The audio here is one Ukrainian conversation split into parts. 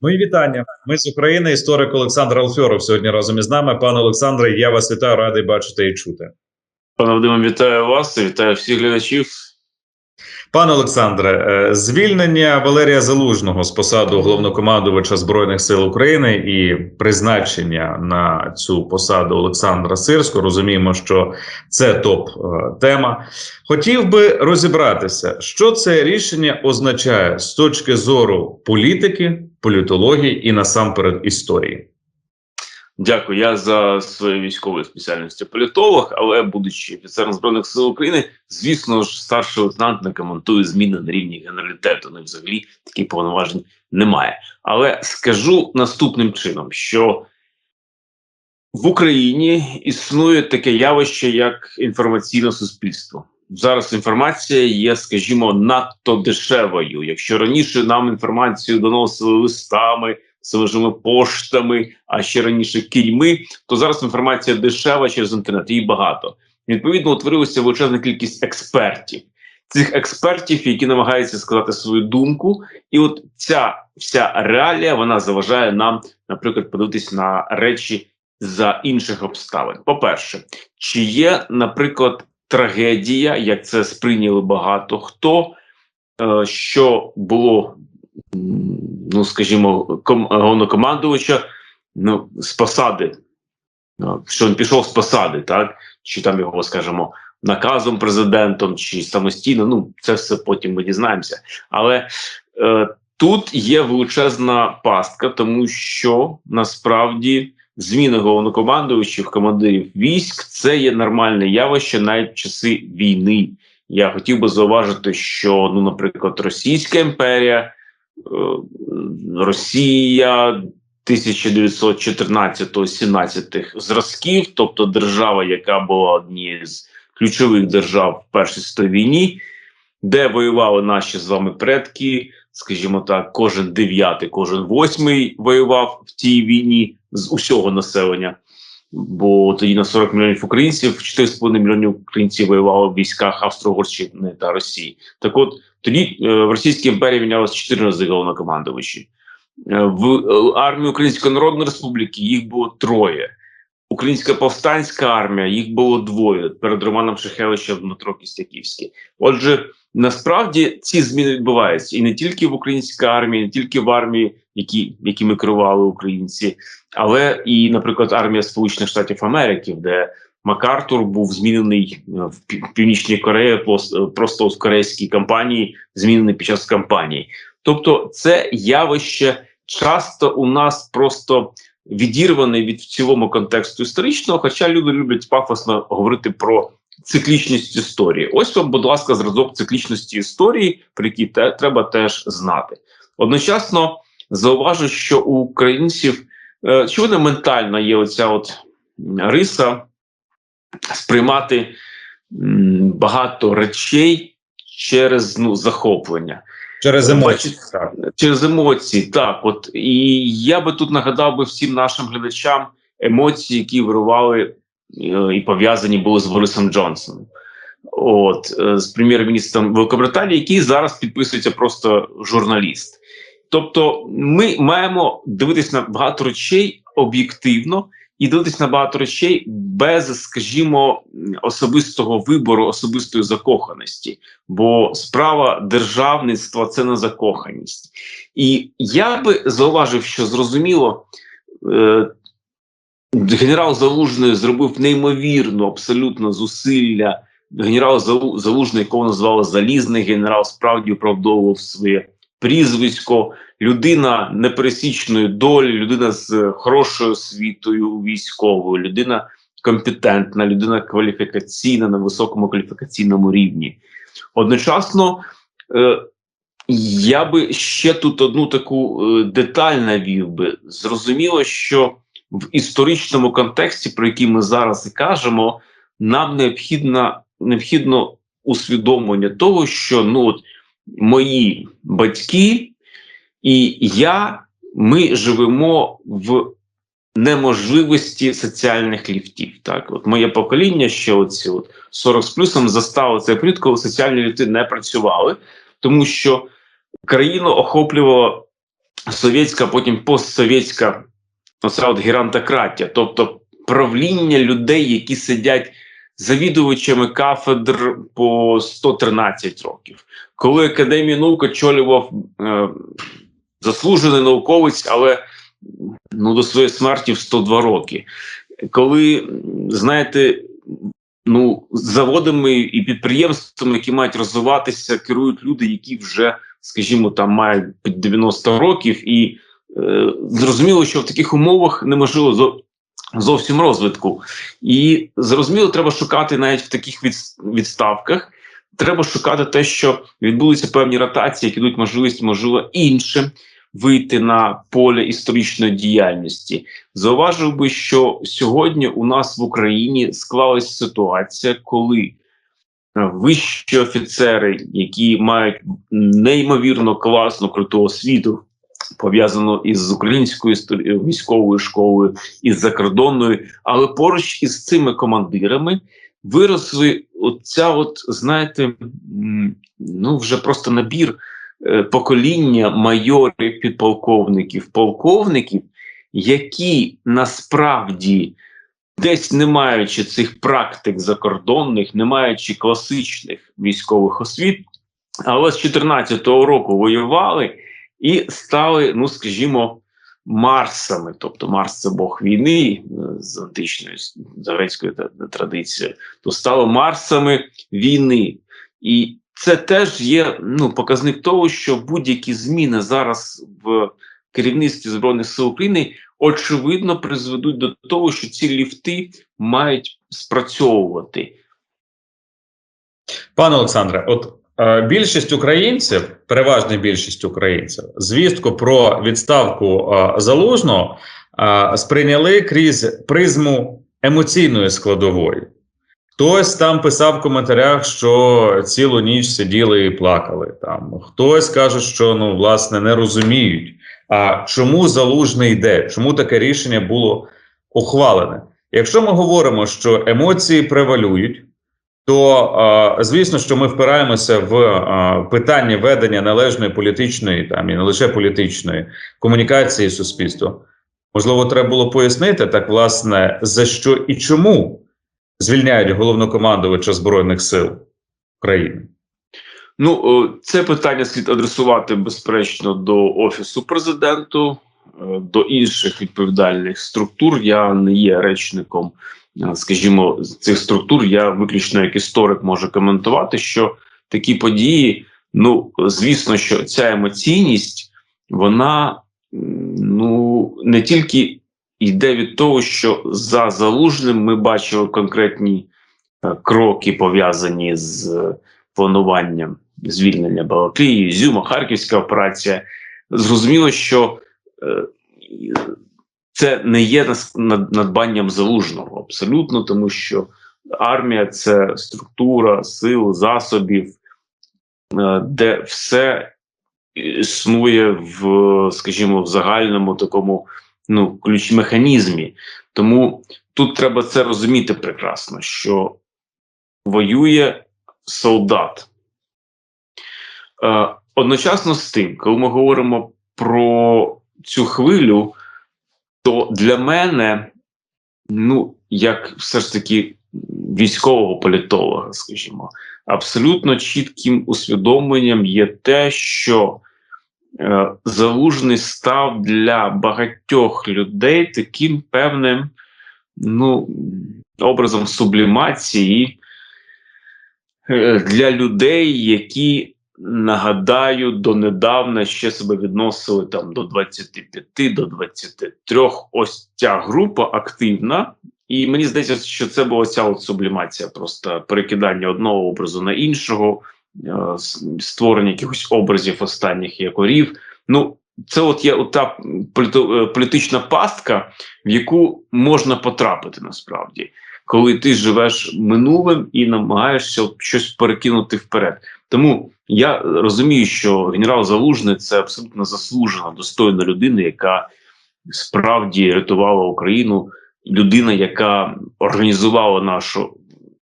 Мої вітання. Ми з України. Історик Олександр Алфьоров сьогодні разом із нами. Пане Олександре, я вас вітаю, радий бачити і чути. Пане Вадиме, вітаю вас, і вітаю всіх глядачів. Пане Олександре, е, звільнення Валерія Залужного з посаду головнокомандувача збройних сил України і призначення на цю посаду Олександра Сирського. Розуміємо, що це топ е, тема. Хотів би розібратися, що це рішення означає з точки зору політики, політології і насамперед історії. Дякую. Я за своєю військовою спеціальністю політолог, але будучи офіцером збройних сил України, звісно ж, старший лейтенант не коментує зміни на рівні генералітету. Ну взагалі таких повноважень немає. Але скажу наступним чином, що в Україні існує таке явище, як інформаційне суспільство. Зараз інформація є, скажімо, надто дешевою. Якщо раніше нам інформацію доносили листами, свежими поштами, а ще раніше кільми, то зараз інформація дешева через інтернет, її багато. Відповідно, утворилася величезна кількість експертів. Цих експертів, які намагаються сказати свою думку, і от ця вся реалія вона заважає нам, наприклад, подивитися на речі за інших обставин. По-перше, чи є, наприклад, трагедія, як це сприйняли багато хто, е, що було ну скажімо, ком головнокомандувача ну, з посади, ну, що він пішов з посади, так чи там його, скажімо, наказом президентом, чи самостійно. Ну, це все потім ми дізнаємося. Але е, тут є величезна пастка, тому що насправді зміни головнокомандувачів, командирів військ це є нормальне явище навіть в часи війни. Я хотів би зауважити, що, ну, наприклад, Російська імперія. Е, Росія 1914-17 зразків, тобто держава, яка була однією з ключових держав в Першій світовій війні, де воювали наші з вами предки, скажімо так, кожен дев'ятий, кожен восьмий воював в тій війні з усього населення. Бо тоді на 40 мільйонів українців, 4,5 мільйонів українців воювали в військах Австро-Угорщини та Росії. Так от тоді е, в Російській імперії мінялось 4 рази головнокомандувачі. Е, в е, армії Української Народної Республіки їх було троє. Українська повстанська армія їх було двоє перед Романом Шехевичем Дмитро Кістяківський. Отже, насправді ці зміни відбуваються і не тільки в українській армії, не тільки в армії, які, якими керували українці, але і, наприклад, армія Сполучених Штатів Америки, де МакАртур був змінений в Північній Кореї, просто в корейській кампанії, змінений під час кампанії. Тобто, це явище часто у нас просто відірване від в цілому контексту історичного, хоча люди люблять пафосно говорити про циклічність історії. Ось вам, будь ласка, зразок циклічності історії, про який те, треба теж знати. Одночасно зауважу, що у українців е, чи вони ментально є оця от риса сприймати багато речей через ну захоплення. Через емоції. Бачите, через емоції, так от і я би тут нагадав би всім нашим глядачам емоції, які вирували е, і пов'язані були з Борисом Джонсоном, от е, з прем'єр-міністром Великобританії, який зараз підписується просто журналіст. Тобто, ми маємо дивитися на багато речей об'єктивно і дивитися на багато речей без, скажімо, особистого вибору, особистої закоханості. Бо справа державництва це не закоханість. І я би зауважив, що зрозуміло. Е Генерал Залужний зробив неймовірну абсолютно зусилля. Генерал Залужний, якого назвали Залізний генерал, справді оправдовував своє прізвисько, людина непересічної долі, людина з хорошою освітою військовою, людина компетентна, людина кваліфікаційна на високому кваліфікаційному рівні. Одночасно, е, я би ще тут одну таку е, деталь навів би. Зрозуміло, що в історичному контексті, про який ми зараз і кажемо, нам необхідно необхідно усвідомлення того, що ну от мої батьки і я, ми живемо в неможливості соціальних ліфтів. Так, от моє покоління ще оці от 40 з плюсом застало цей період, коли соціальні ліфти не працювали, тому що країну охоплювало совєтська, потім постсовєтська оця от геронтократія, тобто правління людей, які сидять завідувачами кафедр по 113 років. Коли Академію наук очолював е, заслужений науковець, але ну, до своєї смерті в 102 роки. Коли, знаєте, ну, заводами і підприємствами, які мають розвиватися, керують люди, які вже, скажімо, там мають під 90 років, і е, зрозуміло, що в таких умовах неможливо зовсім розвитку. І зрозуміло, треба шукати навіть в таких відставках. Треба шукати те, що відбулися певні ротації, які дають можливість, можливо, іншим вийти на поле історичної діяльності. Зауважив би, що сьогодні у нас в Україні склалася ситуація, коли е, вищі офіцери, які мають неймовірно класну круту освіту, пов'язану із українською військовою школою, із закордонною, але поруч із цими командирами виросли оця, от знаєте, ну вже просто набір е, покоління майорів, підполковників, полковників, які насправді, десь не маючи цих практик закордонних, не маючи класичних військових освіт, але з 14-го року воювали і стали, ну скажімо, Марсами, тобто Марс це Бог війни е, з античної з грецької та- традиції, то стали Марсами війни. І це теж є ну, показник того, що будь-які зміни зараз в керівництві Збройних сил України очевидно призведуть до того, що ці ліфти мають спрацьовувати. Пане Олександре, от більшість українців, переважна більшість українців, звістку про відставку е, залужного е, сприйняли крізь призму емоційної складової. Хтось там писав в коментарях, що цілу ніч сиділи і плакали. Там хтось каже, що ну власне не розуміють. А чому залужний йде? Чому таке рішення було ухвалене? Якщо ми говоримо, що емоції превалюють, то е, звісно, що ми впираємося в е, питання ведення належної політичної, там і не лише політичної комунікації з суспільством. Можливо, треба було пояснити так, власне, за що і чому звільняють головнокомандувача збройних сил України. Ну, це питання слід адресувати безперечно до офісу президенту, е, до інших відповідальних структур. Я не є речником, е, скажімо, з цих структур. Я виключно як історик можу коментувати, що такі події, ну звісно, що ця емоційність, вона ну не тільки йде від того, що за залужним ми бачили конкретні е, кроки пов'язані з е, плануванням звільнення Балаклії, Зюма, Харківська операція. Зрозуміло, що е, це не є надбанням залужного абсолютно, тому що армія це структура сил, засобів, е, де все існує в, скажімо, в загальному такому ну, ключ механізмі. Тому тут треба це розуміти прекрасно, що воює солдат. Е, одночасно з тим, коли ми говоримо про цю хвилю, то для мене, ну, як все ж таки військового політолога, скажімо, абсолютно чітким усвідомленням є те, що е, залужний став для багатьох людей таким певним ну, образом сублімації е, для людей, які нагадаю, донедавна ще себе відносили там до 25, до 23. Ось ця група активна. І мені здається, що це була ця от сублімація, просто перекидання одного образу на іншого, е, створення якихось образів останніх якорів. Ну, це от є та е, політична пастка, в яку можна потрапити насправді, коли ти живеш минулим і намагаєшся щось перекинути вперед. Тому я розумію, що генерал Залужний це абсолютно заслужена, достойна людина, яка справді рятувала Україну. Людина, яка організувала нашу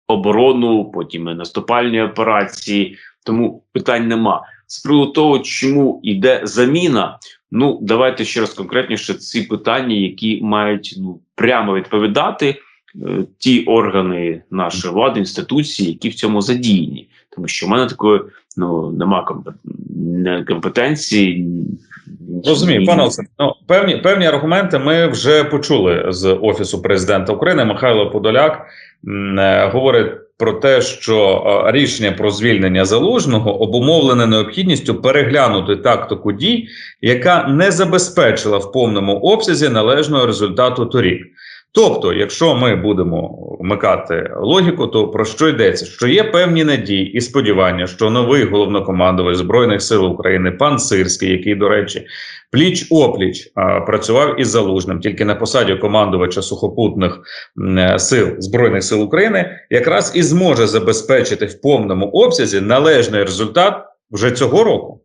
оборону, потім і наступальні операції. Тому питань нема. з приводу того, чому йде заміна. Ну, давайте ще раз конкретніше ці питання, які мають ну прямо відповідати е, ті органи нашої влади, інституції, які в цьому задіяні, тому що в мене такої ну нема компе- компетенції. Розумію, пане Олександр, ну, певні, певні аргументи ми вже почули з Офісу президента України. Михайло Подоляк м, е, говорить про те, що е, рішення про звільнення залужного обумовлене необхідністю переглянути тактику дій, яка не забезпечила в повному обсязі належного результату торік. Тобто, якщо ми будемо вмикати логіку, то про що йдеться? Що є певні надії і сподівання, що новий головнокомандувач збройних сил України, пан Сирський, який, до речі, пліч опліч працював із залужним тільки на посаді командувача сухопутних е, сил збройних сил України, якраз і зможе забезпечити в повному обсязі належний результат вже цього року.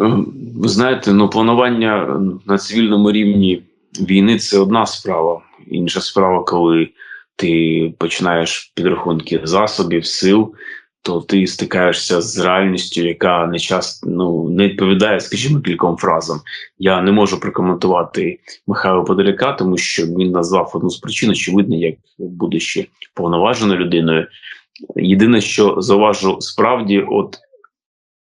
Е, Ви знаєте, ну планування на цивільному рівні війни це одна справа. Інша справа, коли ти починаєш підрахунки засобів, сил, то ти стикаєшся з реальністю, яка не часто ну не відповідає, скажімо, кільком фразам. Я не можу прокоментувати Михайла Подоляка, тому що він назвав одну з причин, очевидно, як будучи повноваженою людиною. Єдине, що зауважу, справді, от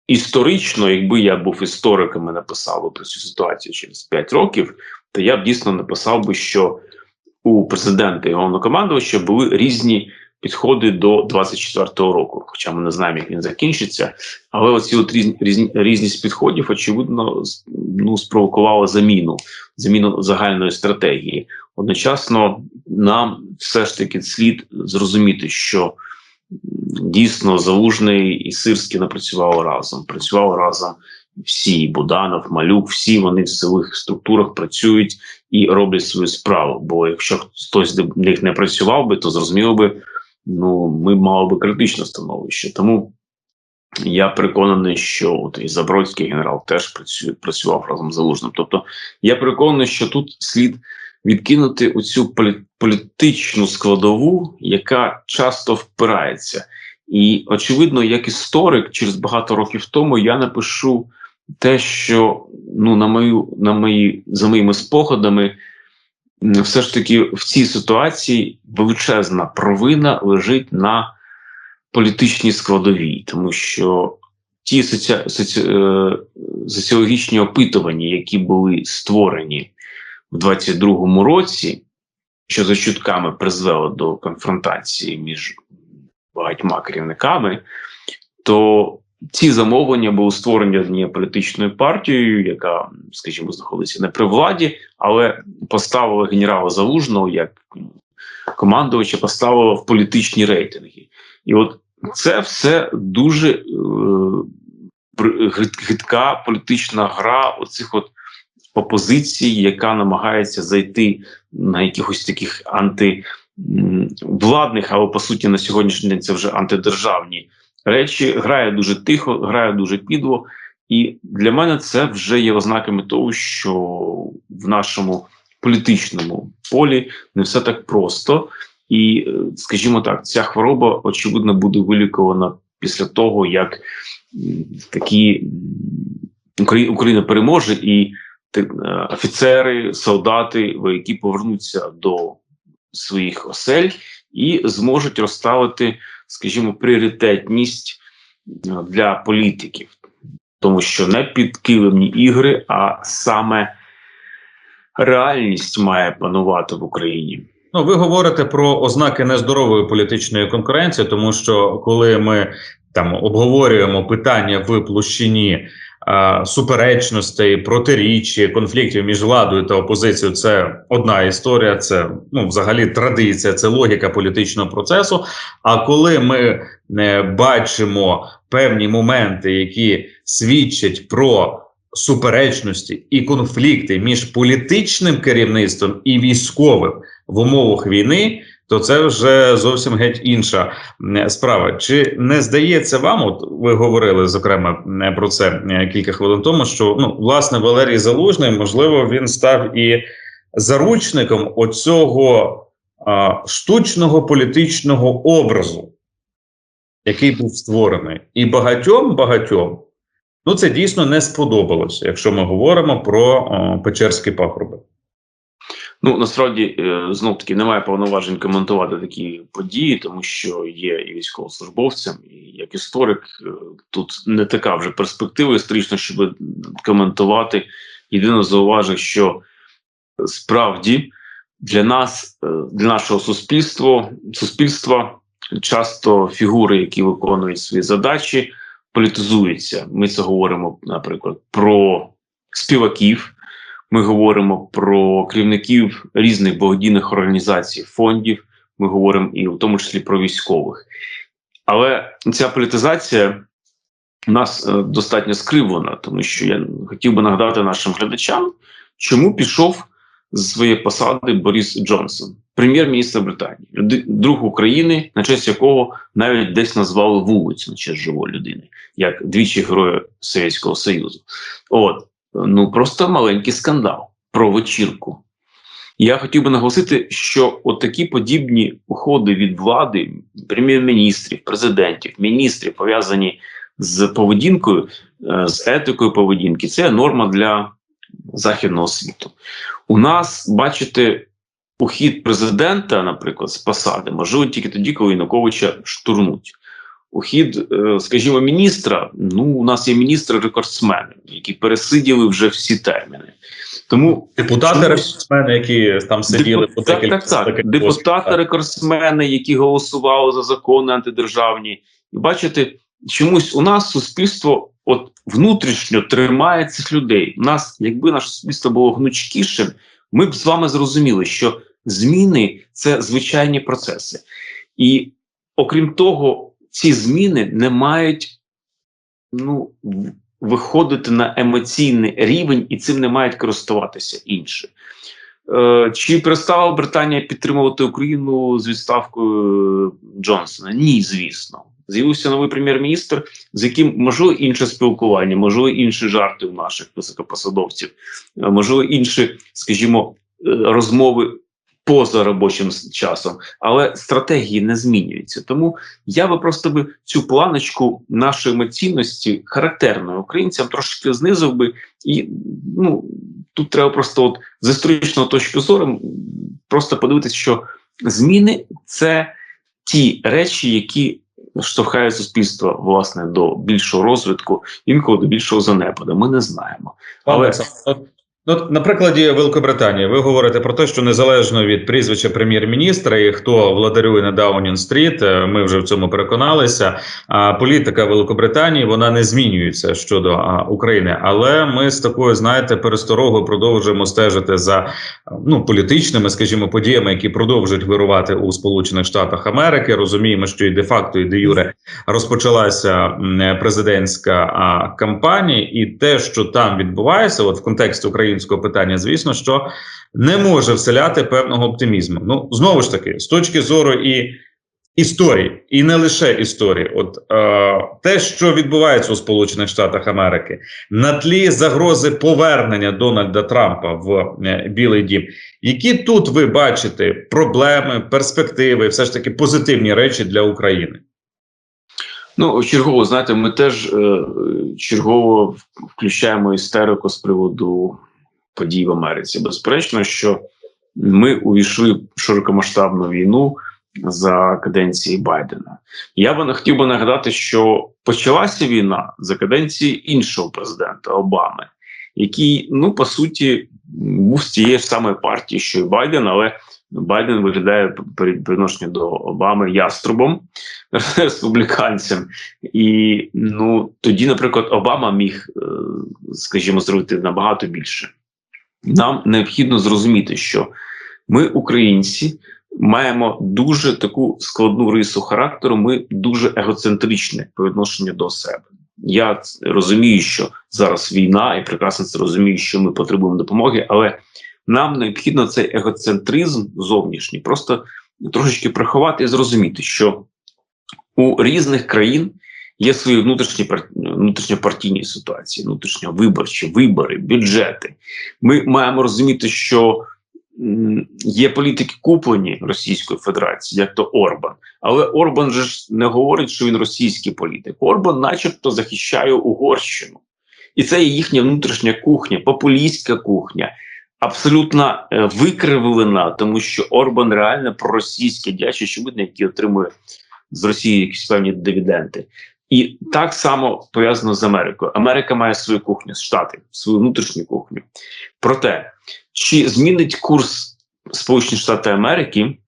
історично, якби я був істориком і написав про цю ситуацію через 5 років, то я б дійсно написав би, що у президента і головнокомандувача були різні підходи до 24-го року. Хоча ми не знаємо, як він закінчиться. Але оці от різні, різні, різність підходів, очевидно, ну, спровокувала заміну, заміну загальної стратегії. Одночасно нам все ж таки слід зрозуміти, що дійсно Залужний і Сирський напрацювали разом. Працювали разом всі Буданов, Малюк, всі вони в силових структурах працюють і роблять свою справу. Бо якщо хтось з них не працював би, то зрозуміло би, ну ми мали би критичне становище. Тому я переконаний, що от і Забродський генерал теж працює, працював разом з Залужним. Тобто я переконаний, що тут слід відкинути оцю полі- політичну складову, яка часто впирається. І очевидно, як історик, через багато років тому я напишу те, що ну на мою на мої за моїми спогадами, все ж таки в цій ситуації величезна провина лежить на політичній складовій, тому що ті соці... соці... е, соціологічні опитування, які були створені в 22-му році, що за чутками призвело до конфронтації між багатьма керівниками, то ці замовлення були створені однією політичною партією, яка, скажімо, знаходиться не при владі, але поставила генерала Залужного як командувача, поставила в політичні рейтинги. І от це все дуже е, гидка політична гра оцих от опозицій, яка намагається зайти на якихось таких антивладних, але по суті на сьогоднішній день це вже антидержавні речі. Грає дуже тихо, грає дуже підло. І для мене це вже є ознаками того, що в нашому політичному полі не все так просто. І, е, скажімо так, ця хвороба очевидно буде вилікувана після того, як такі Україна переможе, і е, офіцери, солдати, вояки повернуться до своїх осель і зможуть розставити, скажімо, пріоритетність е, для політиків, тому що не підкилимні ігри, а саме реальність має панувати в Україні. Ну, ви говорите про ознаки нездорової політичної конкуренції, тому що коли ми там обговорюємо питання в площині суперечностей, протиріччя, конфліктів між владою та опозицією, це одна історія, це ну взагалі традиція, це логіка політичного процесу. А коли ми е, бачимо певні моменти, які свідчать про суперечності і конфлікти між політичним керівництвом і військовим в умовах війни, то це вже зовсім геть інша справа. Чи не здається вам, от ви говорили зокрема про це е, кілька хвилин тому, що ну власне Валерій Залужний, можливо, він став і заручником оцього а, штучного політичного образу, який був створений, і багатьом багатьом. Ну, це дійсно не сподобалося, якщо ми говоримо про о, Печерські пагорби. Ну насправді знов таки немає повноважень коментувати такі події, тому що є і військовослужбовцям, і як історик е, тут не така вже перспектива історична, щоб коментувати. Єдине зауважу, що справді для нас, е, для нашого суспільства, суспільства часто фігури, які виконують свої задачі, політизуються. Ми це говоримо, наприклад, про співаків. Ми говоримо про керівників різних благодійних організацій, фондів. Ми говоримо і в тому числі про військових. Але ця політизація у нас е, достатньо скривлена, тому що я хотів би нагадати нашим глядачам, чому пішов з своєї посади Борис Джонсон, прем'єр-міністр Британії, друг України, на честь якого навіть десь назвали вулицю на честь живої людини, як двічі героя Совєтського Союзу. От ну просто маленький скандал про вечірку. Я хотів би наголосити, що от такі подібні уходи від влади, прем'єр-міністрів, президентів, міністрів пов'язані з поведінкою, е, з етикою поведінки, це норма для західного світу. У нас бачите, ухід президента, наприклад, з посади можливо тільки тоді, коли Януковича штурмуть. Ухід, е, скажімо, міністра. Ну, у нас є міністри рекордсмени, які пересиділи вже всі терміни. Тому депутати рекордсмени, які там сиділи Депу... по декілька так, так, так. депутати рекордсмени, які голосували за закони антидержавні, і бачите, чомусь у нас суспільство от внутрішньо тримає цих людей. У нас, якби наше суспільство було гнучкішим, ми б з вами зрозуміли, що зміни це звичайні процеси, і окрім того, ці зміни не мають ну, виходити на емоційний рівень, і цим не мають користуватися інші. Е, чи перестала Британія підтримувати Україну з відставкою Джонсона? Ні, звісно. З'явився новий прем'єр-міністр, з яким можливо інше спілкування, можливо, інші жарти у наших високопосадовців, е, можливо, інші, скажімо, е, розмови поза робочим часом, але стратегії не змінюються. Тому я би просто би цю планочку нашої емоційності характерної українцям трошки знизив би, і ну тут треба просто от з історичної точки зору просто подивитися, що зміни це ті речі, які штовхає суспільство власне до більшого розвитку, інколи до більшого занепаду. Ми не знаємо. Але Ну, на прикладі Великобританії, ви говорите про те, що незалежно від прізвища прем'єр-міністра і хто владарює на Даунін-стріт, е, ми вже в цьому переконалися. А політика Великобританії вона не змінюється щодо України, але ми з такою, знаєте, пересторогою продовжуємо стежити за ну політичними, скажімо, подіями, які продовжують вирувати у Сполучених Штатах Америки. Розуміємо, що і де факто, і де юре розпочалася президентська кампанія, і те, що там відбувається, от в контексті України українського питання, звісно, що не може вселяти певного оптимізму. Ну знову ж таки, з точки зору і історії, і не лише історії, от е, те, що відбувається у Сполучених Штатах Америки, на тлі загрози повернення Дональда Трампа в е, Білий Дім, які тут ви бачите проблеми, перспективи, все ж таки позитивні речі для України. Ну, чергово, знаєте, ми теж е, чергово включаємо істерику з приводу подій в Америці. Безперечно, що ми увійшли в широкомасштабну війну за каденції Байдена. Я би хотів би нагадати, що почалася війна за каденції іншого президента Обами, який, ну по суті, був з тієї ж самої партії, що і Байден, але Байден виглядає при відношенню до Обами яструбом республіканцям, і ну тоді, наприклад, Обама міг, е, скажімо, зробити набагато більше нам необхідно зрозуміти, що ми, українці, маємо дуже таку складну рису характеру. Ми дуже егоцентричні по відношенню до себе. Я розумію, що зараз війна, і прекрасно це розумію, що ми потребуємо допомоги, але нам необхідно цей егоцентризм зовнішній просто трошечки приховати і зрозуміти, що у різних країн Є свої внутрішні внутрішньопартійні ситуації, внутрішньовиборчі вибори, бюджети. Ми маємо розуміти, що є політики куплені Російською Федерацією, як то Орбан. Але Орбан же ж не говорить, що він російський політик. Орбан, начебто, захищає Угорщину. І це є їхня внутрішня кухня, популістська кухня, абсолютно е, викривлена, тому що Орбан реально проросійський дядь, очевидно, який отримує з Росії якісь певні дивіденди. І так само пов'язано з Америкою. Америка має свою кухню, Штати, свою внутрішню кухню. Проте, чи змінить курс Сполучені Штати Америки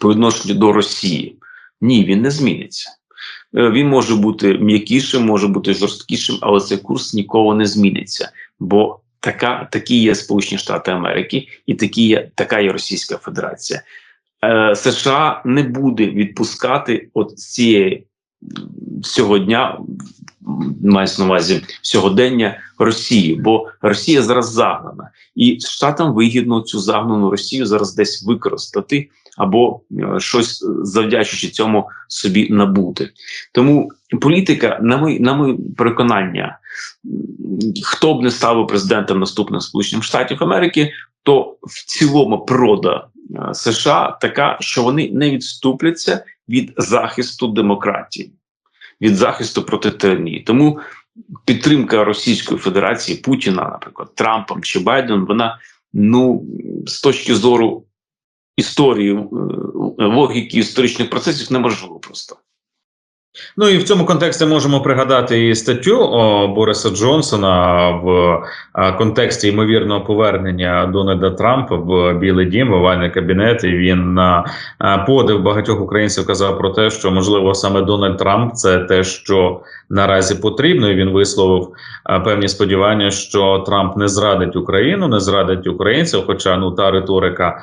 по відношенню до Росії? Ні, він не зміниться. Е, Він може бути м'якішим, може бути жорсткішим, але цей курс ніколи не зміниться. Бо така, такі є Сполучені Штати Америки, і такі є, така є Російська Федерація. Е, США не буде відпускати от цієї м, цього дня, мається на увазі сьогодення Росії, бо Росія зараз загнана, і Штатам вигідно цю загнану Росію зараз десь використати або е, щось завдячуючи цьому собі набути. Тому політика, на моє на моє переконання, хто б не став президентом наступних Сполучених Штатів Америки, то в цілому природа е, США така, що вони не відступляться від захисту демократії, від захисту проти тиранії. Тому підтримка Російської Федерації Путіна, наприклад, Трампом чи Байденом, вона ну з точки зору історії е, логіки історичних процесів неможливо просто. Ну і в цьому контексті можемо пригадати і статтю о, Бориса Джонсона в о, контексті ймовірного повернення Дональда Трампа в Білий Дім, в овальний кабінет. І він на подив багатьох українців казав про те, що можливо саме Дональд Трамп це те, що наразі потрібно. І він висловив певні сподівання, що Трамп не зрадить Україну, не зрадить українців. Хоча ну та риторика,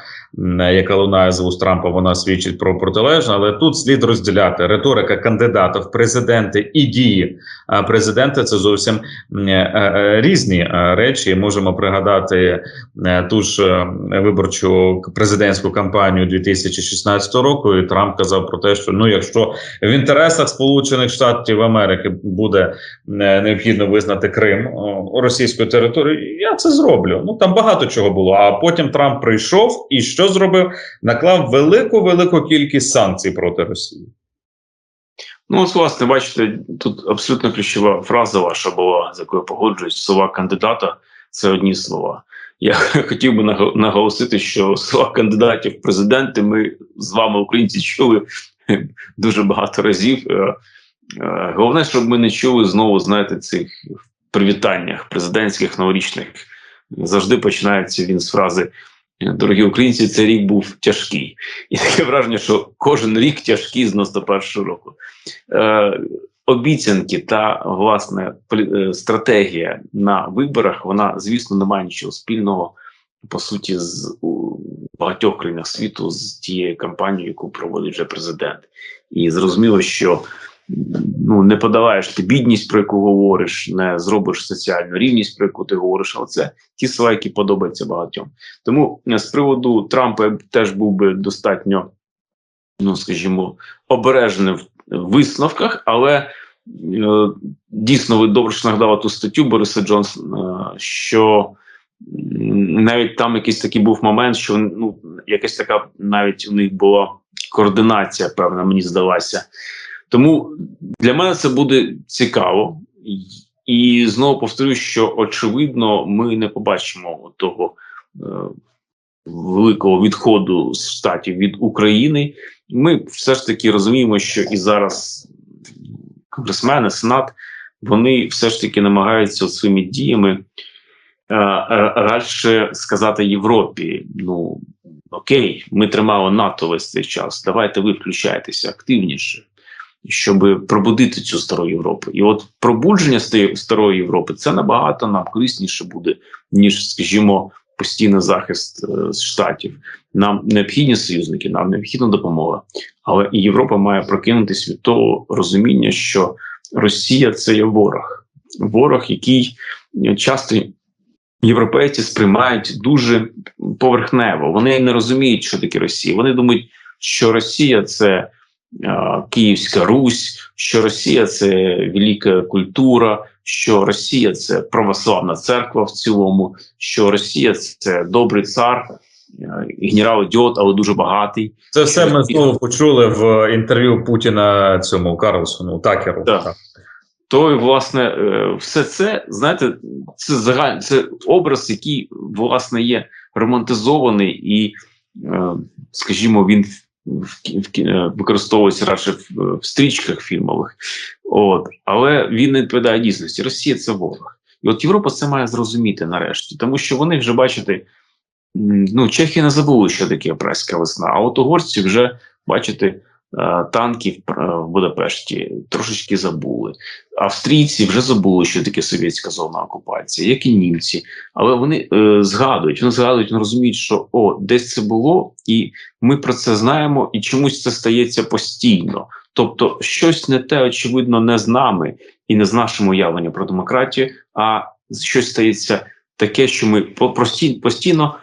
яка лунає з вуст Трампа, вона свідчить про протилежне. Але тут слід розділяти риторика кандидата в президенти і дії президента. Це зовсім е, е, різні е, речі. Можемо пригадати е, ту ж е, виборчу президентську кампанію 2016 року. І Трамп казав про те, що ну, якщо в інтересах Сполучених Штатів Америки буде е, необхідно визнати Крим о, російською територією, я це зроблю. Ну там багато чого було. А потім Трамп прийшов і що зробив? Наклав велику велику кількість санкцій проти Росії. Ну, ось, власне, бачите, тут абсолютно ключова фраза ваша була, з якою погоджуюсь. Слова кандидата це одні слова. Я хотів би наго- наголосити, що слова кандидатів в президенти ми з вами, українці, чули дуже багато разів. Е, Головне, щоб ми не чули знову, знаєте, цих привітаннях президентських новорічних. Завжди починається він з фрази Дорогі українці, цей рік був тяжкий. І таке враження, що кожен рік тяжкий з 91-го року. Е, обіцянки та власне е, стратегія на виборах, вона, звісно, не має нічого спільного по суті з у багатьох країнах світу з тією кампанією, яку проводить вже президент. І зрозуміло, що ну не подаваєш ти бідність, про яку говориш, не зробиш соціальну рівність, про яку ти говориш, але це ті слова, які подобаються багатьом. Тому е, з приводу Трампа я теж був би достатньо, ну скажімо, обережним в висновках, але е, дійсно ви добре що нагадали ту статтю Бориса Джонсона, е, що навіть там якийсь такий був момент, що ну якась така навіть у них була координація, певна, мені здалася. Тому для мене це буде цікаво, і знову повторюю, що очевидно, ми не побачимо того е, великого відходу штатів від України. Ми все ж таки розуміємо, що і зараз конгресмени, сенат, вони все ж таки намагаються своїми діями е, радше сказати Європі: ну окей, ми тримали НАТО весь цей час. Давайте ви включайтеся активніше щоб пробудити цю стару Європу. І от пробудження старої Європи це набагато нам корисніше буде, ніж, скажімо, постійний захист е, штатів. Нам необхідні союзники, нам необхідна допомога. Але і Європа має прокинутися від того розуміння, що Росія це є ворог, ворог, який е, часто європейці сприймають дуже поверхнево. Вони не розуміють, що таке Росія. Вони думають, що Росія це Київська Русь, що Росія це велика культура, що Росія це православна церква в цілому, що Росія це добрий цар, е, генерал ідіот, але дуже багатий. Це все ми знову почули в інтерв'ю Путіна цьому Карлсону Такеру. Так. То, і, власне, е, все це, знаєте, це загаль... це образ, який, власне, є романтизований і, е, скажімо, він використовується радше в, в стрічках фільмових. От. Але він не відповідає дійсності. Росія це ворог. І от Європа це має зрозуміти нарешті, тому що вони вже бачите, ну, чехи не забули, що таке прайська весна, а от угорці вже бачите. Е, Танків е, в Будапешті трошечки забули. Австрійці вже забули, що таке совєтська зона окупації, як і німці. Але вони е, згадують, вони згадують, вони розуміють, що о, десь це було, і ми про це знаємо, і чомусь це стається постійно. Тобто, щось не те, очевидно, не з нами і не з нашим уявленням про демократію, а щось стається таке, що ми постійно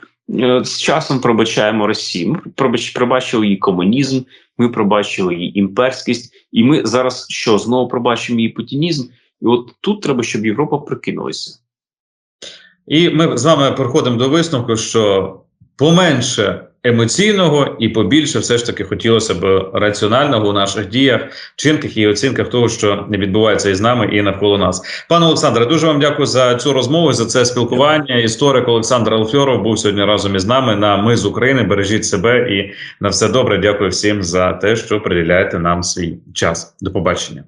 з часом пробачаємо Росію. Ми пробач, пробачили її комунізм, ми пробачили її імперськість, і ми зараз що знову пробачимо її путінізм. І от тут треба, щоб Європа прикинулася. І ми з вами переходимо до висновку, що поменше емоційного і побільше все ж таки хотілося б раціонального у наших діях, вчинках і оцінках того, що відбувається із нами і навколо нас. Пане Олександре, дуже вам дякую за цю розмову, за це спілкування. Історик Олександр Алфьоров був сьогодні разом із нами на Ми з України. Бережіть себе і на все добре. Дякую всім за те, що приділяєте нам свій час. До побачення.